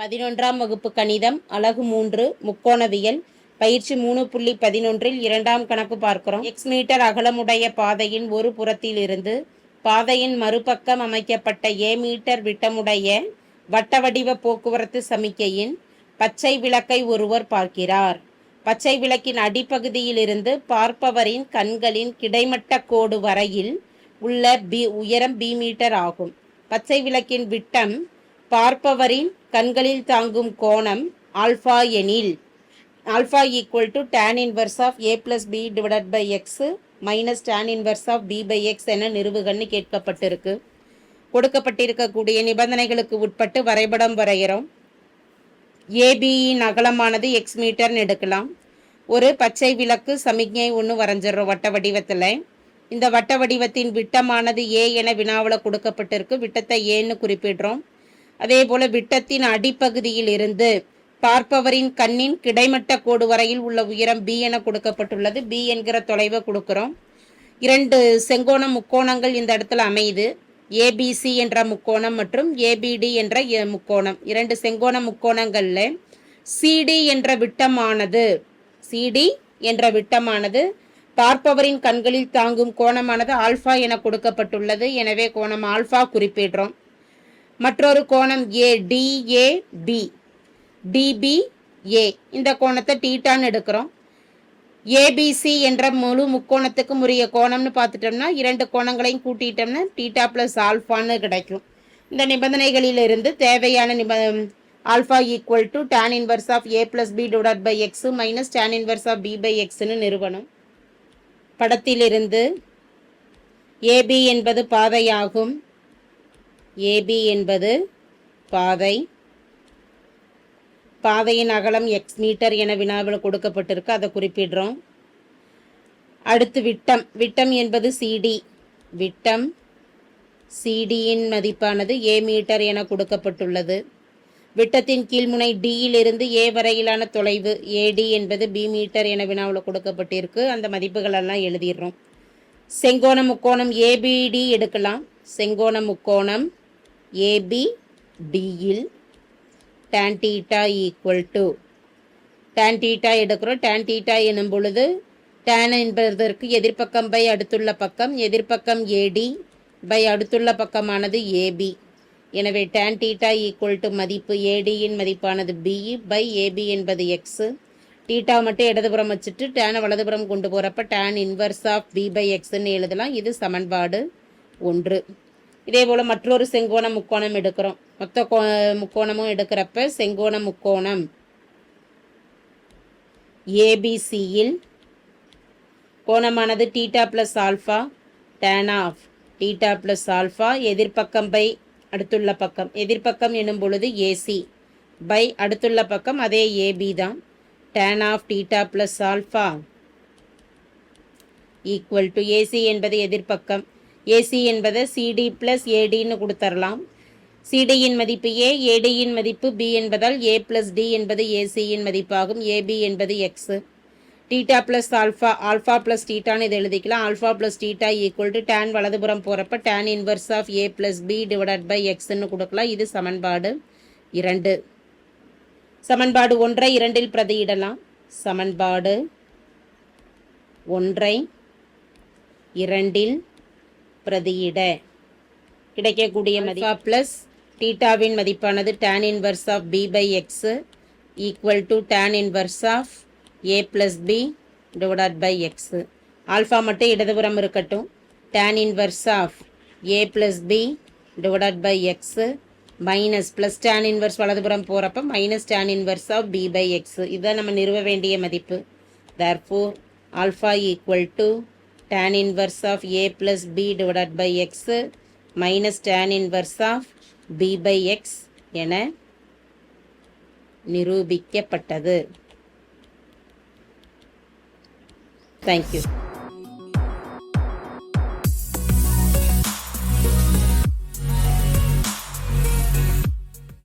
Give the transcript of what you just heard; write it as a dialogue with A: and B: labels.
A: பதினொன்றாம் வகுப்பு கணிதம் அலகு மூன்று முக்கோணவியல் பயிற்சி மூணு புள்ளி பதினொன்றில் இரண்டாம் கணக்கு பார்க்கிறோம். எக்ஸ் மீட்டர் அகலமுடைய பாதையின் ஒரு புறத்தில் இருந்து பாதையின் மறுபக்கம் அமைக்கப்பட்ட ஏ மீட்டர் விட்டமுடைய வட்ட வடிவ போக்குவரத்து சமிக்கையின் பச்சை விளக்கை ஒருவர் பார்க்கிறார். பச்சை விளக்கின் அடிப்பகுதியிலிருந்து பார்ப்பவரின் கண்களின் கிடைமட்ட கோடு வரையில் உள்ள பி உயரம் பி மீட்டர் ஆகும். பச்சை விளக்கின் விட்டம் பார்ப்பவரின் கண்களில் தாங்கும் கோணம் ஆல்ஃபா எனில். Alpha equal to tan inverse of A plus B divide by X minus tan inverse of B by X என நிறுவுகன்னு கேட்கப்பட்டிருக்கு. கொடுக்கப்பட்டிருக்கக்கூடிய நிபந்தனைகளுக்கு உட்பட்டு வரைபடம் வரைகிறோம். ஏபியின் அகலமானது எக்ஸ் மீட்டர்னு எடுக்கலாம். ஒரு பச்சை விளக்கு சமிக்ஞை ஒன்று வரைஞ்சிடுறோம் வட்ட வடிவத்தில். இந்த வட்ட வடிவத்தின் விட்டமானது ஏ என வினாவில் கொடுக்கப்பட்டிருக்கு. விட்டத்தை ஏன்னு குறிப்பிடுறோம். அதே போல விட்டத்தின் அடிப்பகுதியில் இருந்து பார்ப்பவரின் கண்ணின் கிடைமட்ட கோடு வரையில் உள்ள உயரம் பி என கொடுக்கப்பட்டுள்ளது. பி என்கிற தொலைவை கொடுக்கிறோம். இரண்டு செங்கோண முக்கோணங்கள் இந்த இடத்துல அமையுது. ஏபிசி என்ற முக்கோணம் மற்றும் ஏபிடி என்ற முக்கோணம். இரண்டு செங்கோண முக்கோணங்களில் சிடி என்ற விட்டமானது சிடி என்ற விட்டமானது பார்ப்பவரின் கண்களில் தாங்கும் கோணமானது ஆல்ஃபா என கொடுக்கப்பட்டுள்ளது. எனவே கோணம் ஆல்ஃபா குறிப்பிடுறோம். மற்றொரு கோணம் ஏ டிஏபி டிபி ஏ இந்த கோணத்தை டீட்டான்னு எடுக்கிறோம். ஏபிசி என்ற முழு முக்கோணத்துக்கும் உரிய கோணம்னு பார்த்துட்டோம்னா இரண்டு கோணங்களையும் கூட்டிட்டோம்னா டீட்டா ப்ளஸ் ஆல்ஃபான்னு கிடைக்கும். இந்த நிபந்தனைகளிலிருந்து தேவையான நிப alpha equal to tan inverse of A plus B divide by X minus tan inverse of B by எக்ஸ்னு நிறுவனம் படத்திலிருந்து ஏபி என்பது பாதையாகும். ஏபி என்பது பாதை. பாதையின் அகலம் எக்ஸ் மீட்டர் என வினாவில் கொடுக்கப்பட்டிருக்கு. அதை குறிப்பிடுறோம். அடுத்து விட்டம். விட்டம் என்பது சிடி விட்டம் சிடியின் மதிப்பானது ஏ மீட்டர் என கொடுக்கப்பட்டுள்ளது. விட்டத்தின் கீழ்முனை டியிலிருந்து ஏ வரையிலான தொலைவு ஏடி என்பது பி மீட்டர் என வினாவில் கொடுக்கப்பட்டிருக்கு. அந்த மதிப்புகளெல்லாம் எழுதிடுறோம். செங்கோண முக்கோணம் ஏபிடி எடுக்கலாம். செங்கோண முக்கோணம் ஏபிடியில் tan theta equal to tan எடுக்கிறோம். டேன்டீட்டா theta எனும் பொழுது டேன் என்பதற்கு எதிர்ப்பக்கம் பை அடுத்துள்ள பக்கம் எதிர்ப்பக்கம் ஏடி பை அடுத்துள்ள பக்கமானது ஏபி எனவே tan ஈக்குவல் டு மதிப்பு ஏடியின் மதிப்பானது பி பை ஏபி என்பது எக்ஸு டீட்டா மட்டும் இடதுபுறம் வச்சுட்டு டேனை வலதுபுறம் கொண்டு போகிறப்ப tan inverse of B by எக்ஸ்ன்னு எழுதலாம். இது சமன்பாடு ஒன்று. இதே போல் மற்றொரு செங்கோண முக்கோணம் எடுக்கிறோம். மொத்த கோ முக்கோணமும் எடுக்கிறப்ப செங்கோண முக்கோணம். ஏபிசியில் கோணமானது theta plus alpha tan of theta plus alpha எதிர்ப்பக்கம் by அடுத்துள்ள பக்கம். எதிர்ப்பக்கம் எனும் பொழுது ஏசி பை அடுத்துள்ள பக்கம் அதே ஏபி தான். Tan of theta plus alpha equal to AC என்பது எதிர்ப்பக்கம் ஏசி என்பதை சிடி ப்ளஸ் ஏடின்னு கொடுத்துடலாம் சிடியின் மதிப்பு ஏ ஏடியின் மதிப்பு பி என்பதால் ஏ ப்ளஸ் டி என்பது ஏசியின் மதிப்பாகும். ஏபி என்பது X theta plus alpha alpha plus டீட்டான்னு இதை எழுதிக்கலாம். Alpha plus theta equal to tan வலதுபுறம் போகிறப்ப tan inverse of A plus B divided by எக்ஸ்ன்னு கொடுக்கலாம். இது சமன்பாடு இரண்டு. சமன்பாடு ஒன்றை இரண்டில் பிரதியிடலாம். சமன்பாடு ஒன்றை இரண்டில் பிரதியிட. கிடைக்கக்கூடிய மதிப்பா ப்ளஸ் டீட்டாவின் மதிப்பானது tan inverse of B by X equal to tan inverse of A plus B divided by X alpha மட்டும் இடதுபுறம் இருக்கட்டும். tan inverse of A plus B divided by X minus plus tan inverse வலதுபுறம் போகிறப்ப minus tan inverse of B by X இதுதான் நம்ம நிறுவ வேண்டிய மதிப்பு. Therefore alpha equal to tan inverse of a plus b divided by x minus tan inverse of b by x என நிரூபிக்கப்பட்டது thank you